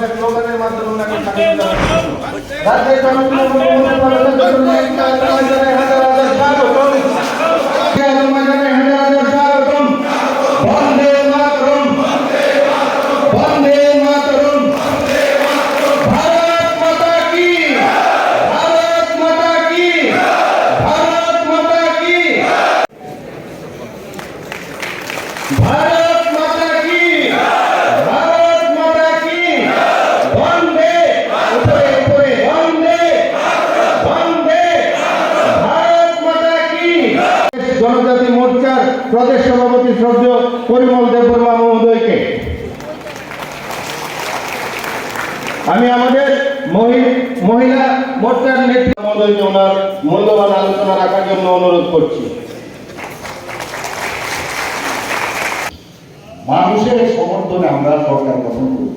પાસે સ્લોગન એ માત્ર ઉનાકે ખાલી રાજ્ય સમગ્ર મુખ્યમંત્રી રાજ્યને હજાર હજાર સ્વાગતમ રાજ્યને હજાર હજાર સ્વાગતમ વંદે માતરમ વંદે માતરમ ભારત માતા કી ભારત માતા કી ભારત માતા કી ભારત জনজাতি মোর্চার প্রদেশ সভাপতি শ্রদ্ধেয় পরিমল দেববর্মা মহোদয়কে। আমি আমাদের মহিলা মোর্চার নেত্রী মহোদয়কে ওনার মূল্যবান আলোচনা রাখার জন্য অনুরোধ করছি। মানুষের সমর্থনে আমরা সরকার গঠন করি।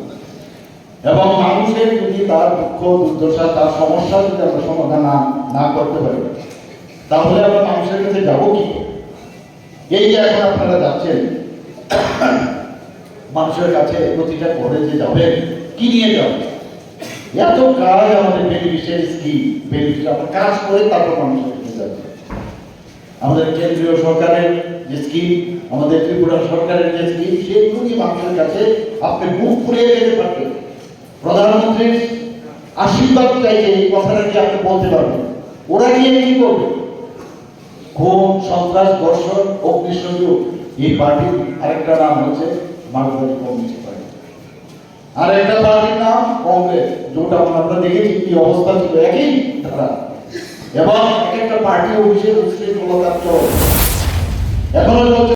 এবং মানুষের যদি তার দুঃখ, দুর্দশা, তার সমস্যা যদি আমরা সমাধান না না করতে পারি, তাহলে আমরা মানুষের কাছে যাব কি? করে? এই যে এখন আপনারা যাচ্ছেন, মানুষের কাছে প্রতিটা ঘরে যে যাবেন, কি নিয়ে যাবেন? এত কাজ আমাদের বেনিফিশিয়াল স্কিম বেনিফিট আমরা কাজ করে তারপর মানুষের কাছে আমাদের কেন্দ্রীয় সরকারের যে স্কিম আমাদের ত্রিপুরা সরকারের যে স্কিম সেগুলি মানুষের কাছে আপনি মুখ ফুলিয়ে যেতে পারবেন। প্রধানমন্ত্রীর আশীর্বাদ চাইছে এই কথাটা কি আপনি বলতে পারবেন? ওরা গিয়ে কি করবে? সন্ত্রাস, ধর্ষণ, অগ্নিসংযোগ, এই পার্টির আরেকটা নাম হচ্ছে মার্কসবাদী কমিউনিস্ট পার্টি। আর একটা পার্টির নাম কংগ্রেস, যেটা আমরা দেখেছি কি অবস্থা ছিল, একই তারা এবং এক একটা পার্টি অফিসে উৎসে এখনও